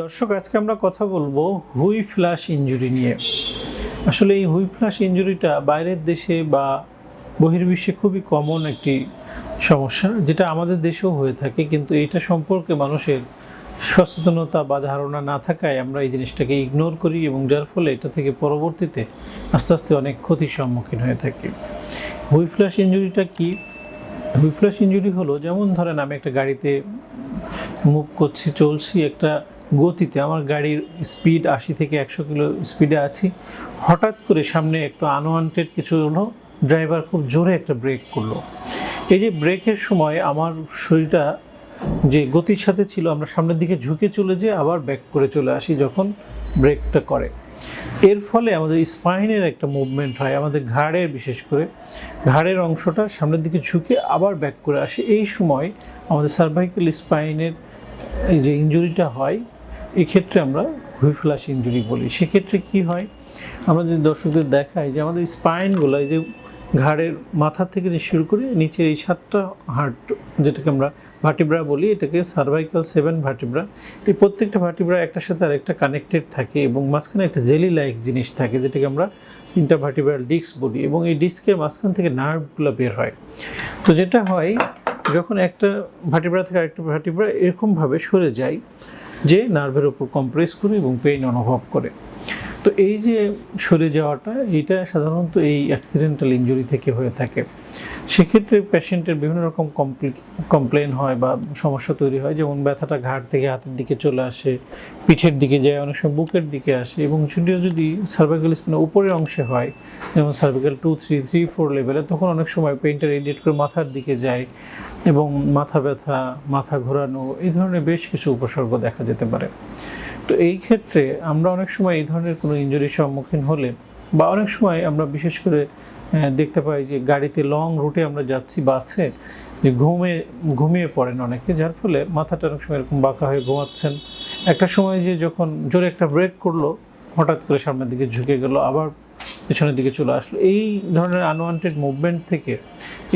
দর্শক, আজকে আমরা কথা বলব হুই ফ্ল্যাশ ইঞ্জুরি নিয়ে। আসলে এই হুই ফ্ল্যাশ ইনজুরিটা বাইরের দেশে বা বহির্বিশ্বে খুবই কমন একটি সমস্যা, যেটা আমাদের দেশেও হয়ে থাকে, কিন্তু এটা সম্পর্কে মানুষের সচেতনতা বা ধারণা না থাকায় আমরা এই জিনিসটাকে ইগনোর করি এবং যার ফলে এটা থেকে পরবর্তীতে আস্তে আস্তে অনেক ক্ষতির সম্মুখীন হয়ে থাকি। হুই ফ্ল্যাশ ইনজুরিটা কি? হুই ফ্ল্যাশ ইনজুরি হলো, যেমন ধরেন আমি একটা গাড়িতে মুভ করছি, চলছি, একটা গতিতে আমার গাড়ির স্পিড আশি থেকে একশো কিলো স্পিডে আছি। হঠাৎ করে সামনে একটু আনওয়ান্টেড কিছু হলো ড্রাইভার খুব জোরে একটা ব্রেক করল। এই যে ব্রেকের সময় আমার শরীরটা যে গতির সাথে ছিল, আমরা সামনের দিকে ঝুঁকে চলে যেয়ে আবার ব্যাক করে চলে আসি যখন ব্রেকটা করে। এর ফলে আমাদের স্পাইনের একটা মুভমেন্ট হয়, আমাদের ঘাড়ের বিশেষ করে। ঘাড়ের অংশটা সামনের দিকে ঝুঁকে আবার ব্যাক করে আসে। এই সময় আমাদের সার্ভাইকেল স্পাইনের যে ইঞ্জুরিটা হয় এই ক্ষেত্রে আমরা হুইফ্লাশ ইঞ্জুরি বলি। সেক্ষেত্রে কি হয়? আমরা যদি দর্শকদের দেখাই যে আমাদের স্পাইনগুলো এই যে ঘাড়ের মাথা থেকে যে শুরু করে নিচের এই সাতটা হার্ট যেটাকে আমরা ভার্টিব্রা বলি, এটাকে সার্ভাইকাল সেভেন ভার্টিব্রা এই প্রত্যেকটা ভার্টিব্রা একটার সাথে আরেকটা কানেক্টেড থাকে এবং মাঝখানে একটা জেলি লাইক জিনিস থাকে যেটাকে আমরা তিনটা ভার্টিব্রাল ডিস্ক বলি এবং এই ডিস্কের মাঝখান থেকে নার্ভগুলো বের হয়। তো যেটা হয়, যখন একটা ভার্টিব্রা থেকে আরেকটা ভার্টিব্রা এরকমভাবে সরে যায় যে নার্ভের ওপর কম্প্রেস করে এবং পেইন অনুভব করে। তো এই যে সরে যাওয়াটা, এইটা সাধারণত এই অ্যাক্সিডেন্টাল ইঞ্জুরি থেকে হয়ে থাকে। সেক্ষেত্রে পেশেন্টের বিভিন্ন রকম কমপ্লেন হয় বা সমস্যা তৈরি হয়, যেমন ব্যথাটা ঘাড় থেকে হাতের দিকে চলে আসে, পিঠের দিকে যায়, অনেক সময় বুকের দিকে আসে, এবং সেটিও যদি সার্ভাইকাল স্পিনের উপরের অংশে হয়, যেমন cervical two three three four লেভেলে তখন অনেক সময় পেইনটা রেডিয়েট করে মাথার দিকে যায়, এবং মাথা ব্যথা, মাথা ঘোরানো, এই ধরনের বেশ কিছু উপসর্গ দেখা যেতে পারে। তো এই ক্ষেত্রে আমরা অনেক সময় এই ধরনের কোনো ইঞ্জুরির সম্মুখীন হলে বা অনেক সময় আমরা বিশেষ করে দেখতে পাই যে গাড়িতে লং রুটে আমরা যাচ্ছি বাসে, যে ঘুমে, ঘুমিয়ে পড়েন অনেকে, যার ফলে মাথাটা অনেক সময় এরকম বাঁকা হয়ে ঘুমাচ্ছেন। একটা সময় যে যখন জোরে একটা ব্রেক করল, হঠাৎ করে সামনের দিকে ঝুঁকে গেল, আবার পেছনের দিকে চলে আসলো। এই ধরনের আনওয়ান্টেড মুভমেন্ট থেকে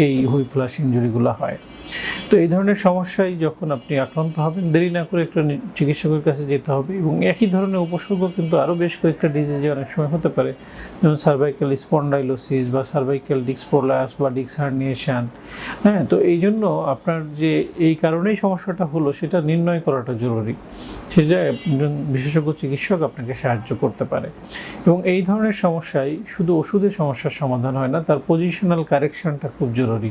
এই হুইপ্লাস ইঞ্জুরিগুলো হয়। তো এই ধরনের সমস্যায় যখন আপনি আক্রান্ত হবেন, দেরি না করে একটা চিকিৎসকের কাছে যেতে হবে এবং একই ধরনের উপসর্গ কিন্তু আরও বেশ কয়েকটা ডিজিজে অনেক সময় হতে পারে। যেমন সার্ভাইকাল স্পন্ডাইলোসিস বা সার্ভাইকাল ডিক্সপোলাস বা ডিক্স হার্নিয়েশন হ্যাঁ তো এই জন্য আপনার যে এই কারণেই সমস্যাটা হলো, সেটা নির্ণয় করাটা জরুরি। সেটা একজন বিশেষজ্ঞ চিকিৎসক আপনাকে সাহায্য করতে পারে। এবং এই ধরনের সমস্যায় শুধু ওষুধের সমস্যার সমাধান হয় না, তার পজিশনাল কারেকশনটা খুব জরুরি।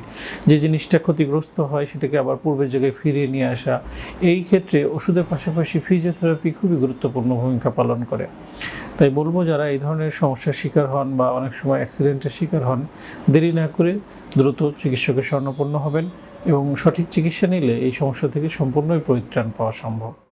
যে জিনিসটা ক্ষতিগ্রস্ত হয় সেটাকে আবার পূর্বের জায়গায় ফিরিয়ে নিয়ে আসা। এই ক্ষেত্রে ওষুধের পাশাপাশি ফিজিওথেরাপি খুবই গুরুত্বপূর্ণ ভূমিকা পালন করে। তাই বলব, যারা এই ধরনের সমস্যার শিকার হন বা অনেক সময় অ্যাক্সিডেন্টের শিকার হন, দেরি না করে দ্রুত চিকিৎসকের স্বর্ণপূর্ণ হবেন এবং সঠিক চিকিৎসা নিলে এই সমস্যা থেকে সম্পূর্ণই পরিত্রাণ পাওয়া সম্ভব।